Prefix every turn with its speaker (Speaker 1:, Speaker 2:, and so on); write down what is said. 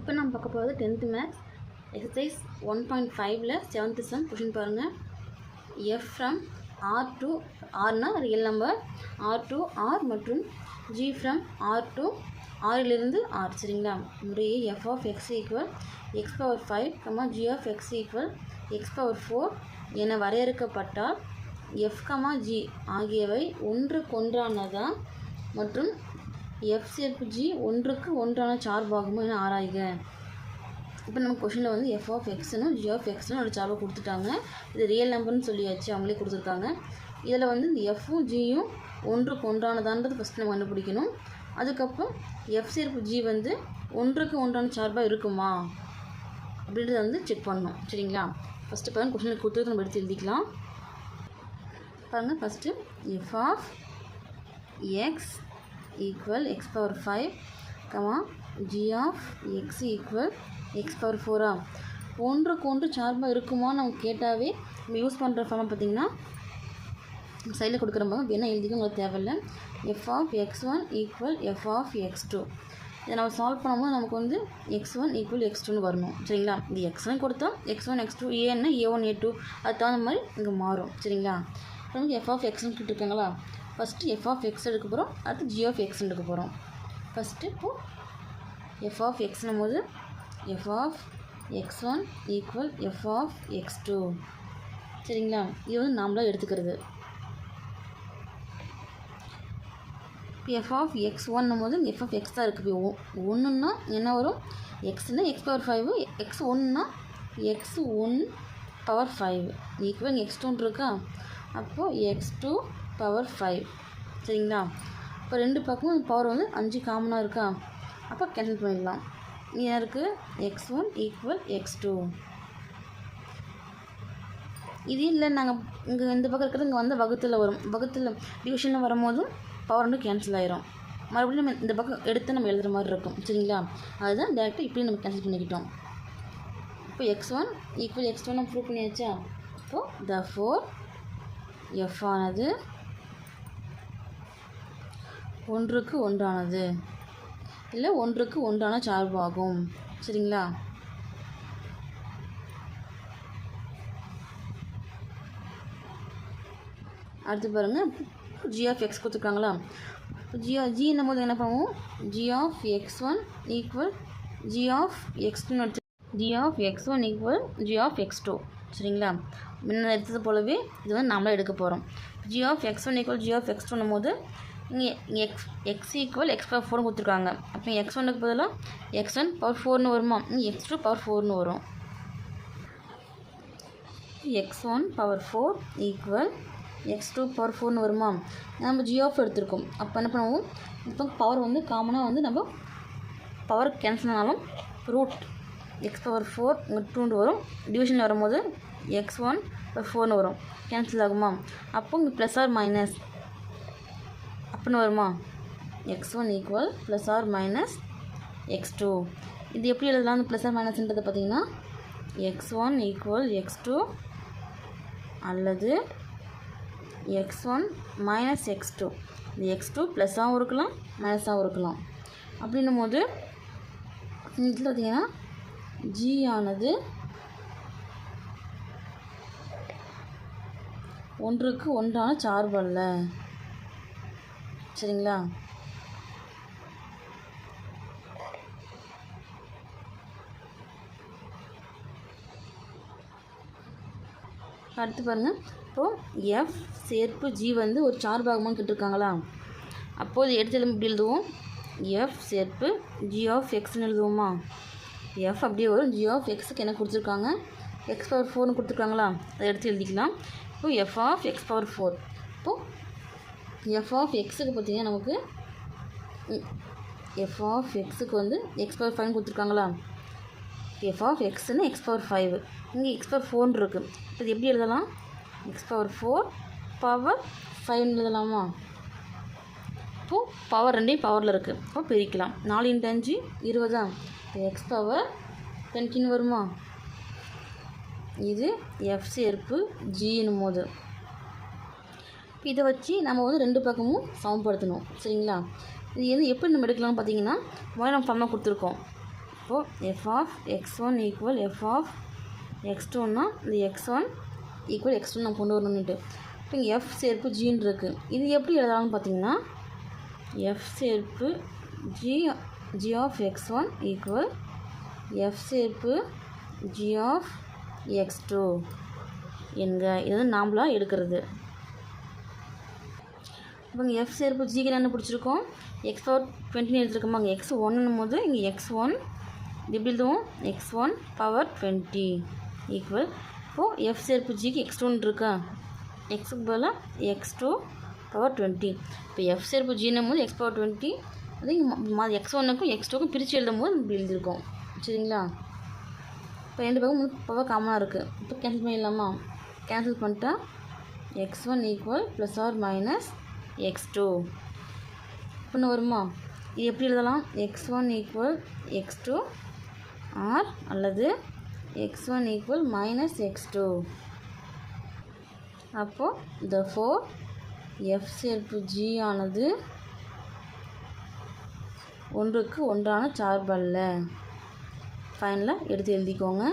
Speaker 1: இப்போ நம்ம பார்க்க போகிறது tenth maths. Exercise one point ஃபைவ்ல செவன்த்து சம் கொஷின் பாருங்கள் F from R to ஆர்னா real number R to R மற்றும் ஜி ஃப்ரம் ஆர் டு ஆறிலிருந்து ஆர் சரிங்களா? முறையே f of x equal x power five comma g of x equal x power four என வரையறுக்கப்பட்டால் F comma G ஆகியவை ஒன்றுக்கொன்றானதா மற்றும் F சேர்ப்பு G ஒன்றுக்கு ஒன்றான சார்பாகுமோ என ஆராய்க. இப்போ நம்ம கொஷினில் வந்து எஃப் ஆஃப் எக்ஸ்னும் ஜி ஆஃப் எக்ஸ்னு ஒரு சார்பை கொடுத்துட்டாங்க. இது ரியல் நம்பர்னு சொல்லியாச்சு. அவங்களே கொடுத்துருக்காங்க. இதில் வந்து இந்த எஃப்பும் ஜியும் ஒன்றுக்கு ஒன்றானதான்றது ஃபஸ்ட்டு நம்ம கண்டுபிடிக்கணும். அதுக்கப்புறம் எஃப் சேர்ப்பு ஜி வந்து ஒன்றுக்கு ஒன்றான சார்பாக இருக்குமா? அப்படின்றத வந்து செக் பண்ணணும். சரிங்களா? ஃபஸ்ட்டு பாருங்கள் கொஷினில் கொடுத்துட்டு நம்ம எடுத்து எழுதிக்கலாம். பாருங்கள் first f of x equal x power five comma g of x equal x power ஃபோரா ஒன்றுக்கு ஒன்று சார்பாக இருக்குமான்னு நம்ம கேட்டாவே நம்ம யூஸ் பண்ணுற ஃபார்ம் பார்த்தீங்கன்னா சைடில் கொடுக்குற மாதிரி என்ன எழுதிக்க உங்களுக்கு தேவையில்லை. F of x one equal f of x two இதை நம்ம சால்வ் பண்ணும்போது நமக்கு வந்து எக்ஸ் ஒன் ஈக்குவல் எக்ஸ் டூன்னு வரணும். சரிங்களா? இது எக்ஸ் ஒன் கொடுத்தா எக்ஸ் ஒன் எக்ஸ் டூ ஏன்னா ஏ ஒன் ஏ டூ அது தகுந்த மாதிரி இங்கே மாறும். சரிங்களா? அப்புறம் எஃப் ஆஃப் எக்ஸ்னு கேட்டிருக்காங்களா? ஃபஸ்ட்டு எஃப் ஆஃப் எக்ஸ் எடுக்க போகிறோம் அடுத்து ஜி ஆஃப் எக்ஸ் எடுக்க போகிறோம் ஃபஸ்ட்டு இப்போது எஃப் ஆஃப் எக்ஸ்னும் போது f of x one equal f of x two சரிங்களா? இது வந்து நாமளாக எடுத்துக்கிறது. எஃப் ஆஃப் எக்ஸ் ஒன்னும் போது எஃப் ஆஃப் எக்ஸ் தான் இருக்குது இப்போ ஒன்றுன்னா என்ன வரும்? எக்ஸ்னால் எக்ஸ் பவர் ஃபைவ் எக்ஸ் ஒன்னா x one power five equal x டூன் இருக்கா? அப்போது எக்ஸ் டூ பவர் ஃபைவ் சரிங்களா? இப்போ ரெண்டு பக்கமும் பவர் வந்து அஞ்சு காமனாக இருக்கா? அப்போ கேன்சல் பண்ணிடலாம். யாருக்கு? இருக்குது x one equal x two இது இல்லை நாங்கள் இங்கே இந்த பக்கம் இருக்கிறது இங்கே வந்து வகுத்தில் வரும். வகுத்தில் டிவிஷனில் வரும்போதும் பவர் வந்து கேன்சல் ஆயிரும். மறுபடியும் நம்ம இந்த பக்கம் எடுத்து நம்ம எழுதுகிற மாதிரி இருக்கும். சரிங்களா? அதுதான் டேரெக்டாக இப்படி நம்ம கேன்சல் பண்ணிக்கிட்டோம். இப்போ x one equal x one நம்ம ப்ரூவ் பண்ணியாச்சா? இப்போது த ஃபோர் எஃப் ஆனது ஒன்றுக்கு ஒன்றானது. இல்லை ஒன்றுக்கு ஒன்றான சார்பாகும். சரிங்களா? அடுத்து பாருங்கள் ஜி ஆஃப் எக்ஸ் கொடுத்துருக்காங்களா? ஜி ஜி போது என்ன பண்ணுவோம்? G of x one equal g of x டூன்னு எடுத்து g of x one equal g of x two சரிங்களா? முன்ன எடுத்தது போலவே இது வந்து நம்மளே எடுக்க போகிறோம் g of x one equal g of x டூன்னும் போது இங்கே x x equal x power ஃபோர்னு கொடுத்துருக்காங்க. அப்போ எக்ஸ் ஒன்னுக்கு பதிலாக எக்ஸ் ஒன் பவர் ஃபோர்னு வருமா? எக்ஸ் டூ பவர் ஃபோர்னு வரும். X one power four equal x two power ஃபோர்னு வருமா? நம்ம ஜியோஃப் எடுத்திருக்கோம். அப்போ என்ன பண்ணுவோம்? இப்போ பவர் வந்து காமனாக வந்து நம்ம பவர் கேன்சல் ஆனாலும் ரூட் எக்ஸ் பவர் ஃபோர் இங்கே டூண்டு வரும். டிவிஷன் வரும்போது எக்ஸ் ஒன் பவர் ஃபோர்னு வரும். கேன்சல் ஆகுமா? அப்போ இங்கே ப்ளஸ் ஆர் மைனஸ் அப்படின்னு வருமா? X one equal plus R minus x two இது எப்படி எழுதலாம் ப்ளஸ் ஆர் மைனஸ்ன்றது பார்த்தீங்கன்னா x one equal x two அல்லது x one minus x two இந்த எக்ஸ் டூ ப்ளஸ்ஸாகவும் இருக்கலாம் மைனஸாகவும் இருக்கலாம். அப்படின்னும் போது இதில் பார்த்தீங்கன்னா ஜி ஆனது ஒன்றுக்கு ஒன்றான சார்பு அல்ல. சரிங்களா? அடுத்து பாருங்கள் இப்போது எஃப் சேர்ப்பு ஜி வந்து ஒரு சார்பாகமாக கேட்டிருக்காங்களா? அப்போது எடுத்து எழுதும் இப்படி எழுதுவோம்? எஃப் சேர்ப்பு ஜி ஆஃப் எக்ஸ்னு எழுதுவோமா? எஃப் அப்படியே வரும். ஜி ஆஃப் எக்ஸுக்கு என்ன கொடுத்துருக்காங்க? எக்ஸ் பவர் ஃபோர்னு கொடுத்துருக்காங்களா? அதை எடுத்து எழுதிக்கலாம். இப்போது f of x power four f of எக்ஸுக்கு பார்த்தீங்கன்னா நமக்கு எஃப் ஆஃப் எக்ஸுக்கு வந்து எக்ஸ் பவர் ஃபைவ்னு கொடுத்துருக்காங்களா? எஃப் ஆஃப் எக்ஸ்னு எக்ஸ் பவர் ஃபைவ் இங்கே எக்ஸ் பவர் ஃபோர்னு இருக்குது இப்போ இது எப்படி எழுதலாம்? எக்ஸ் பவர் ஃபோர் பவர் ஃபைவ்னு எழுதலாமா? இப்போது பவர் ரெண்டையும் பவரில் இருக்குது அப்போ பிரிக்கலாம். நாலு இன்ட்டு அஞ்சு இருபதா இப்போ எக்ஸ் பவர் டென்கின்னு வருமா? இது எஃப் சேர்ப்பு ஜின்னும் போது. இதை வச்சு நம்ம வந்து ரெண்டு பக்கமும் சமப்படுத்தணும் சரிங்களா? இது வந்து எப்படி நம்ம எடுக்கலாம்னு பார்த்தீங்கன்னா முதல்ல நம்ம ஃபார்மாக கொடுத்துருக்கோம். இப்போது f of x one equal f of x டூன்னா இந்த x one equal x two நம்ம கொண்டு வரணுன்ட்டு இப்போ இங்கே எஃப் சேர்ப்பு ஜின்னு இருக்குது இது எப்படி எழுதலாம்னு பார்த்தீங்கன்னா எஃப் சேர்ப்பு g g of x one equal f சேர்ப்பு ஜி ஆஃப் எக்ஸ் டூ என்க இது நாம்ளாக எடுக்கிறது. இப்போ இங்கே எஃப் சேர்ப்பு ஜிக்கு என்ன பிடிச்சிருக்கோம். எக்ஸ் பவர் டுவெண்ட்டின்னு எடுத்துருக்கோமா அங்கே எக்ஸ் ஒன்னும் போது இங்கே எக்ஸ் ஒன் இப்படி எழுதுவோம். X one power twenty equal இப்போது எஃப் சேர்ப்பு ஜிக்கு எக்ஸ் டூன்னு இருக்கா? எக்ஸுக்கு பதிலாக எக்ஸ் டூ பவர் டுவெண்ட்டி இப்போ எஃப் சேர்ப்பு ஜின்னும் போது எக்ஸ் பவர் டுவெண்ட்டி அது இங்கே எக்ஸ் ஒன்னுக்கும் எக்ஸ் டூக்கும் பிரித்து எழுதும் போது இப்படி எழுதியிருக்கோம். சரிங்களா? இப்போ ரெண்டு பக்கம் மூணு பவர் காமனாக இருக்குது இப்போ கேன்சல் பண்ணிடலாமா? கேன்சல் பண்ணிட்டா x one equal plus R minus x two. இப்போ வருமா? இது எப்படி எழுதலாம்? X one equal x two R அல்லது x one equal minus x two. அப்போது த ஃபோர் எஃப் சேர்ப்பு ஜி ஆனது ஒன்றுக்கு ஒன்றான சார்பல்ல. ஃபைனலாக எடுத்து எழுதிக்கோங்க.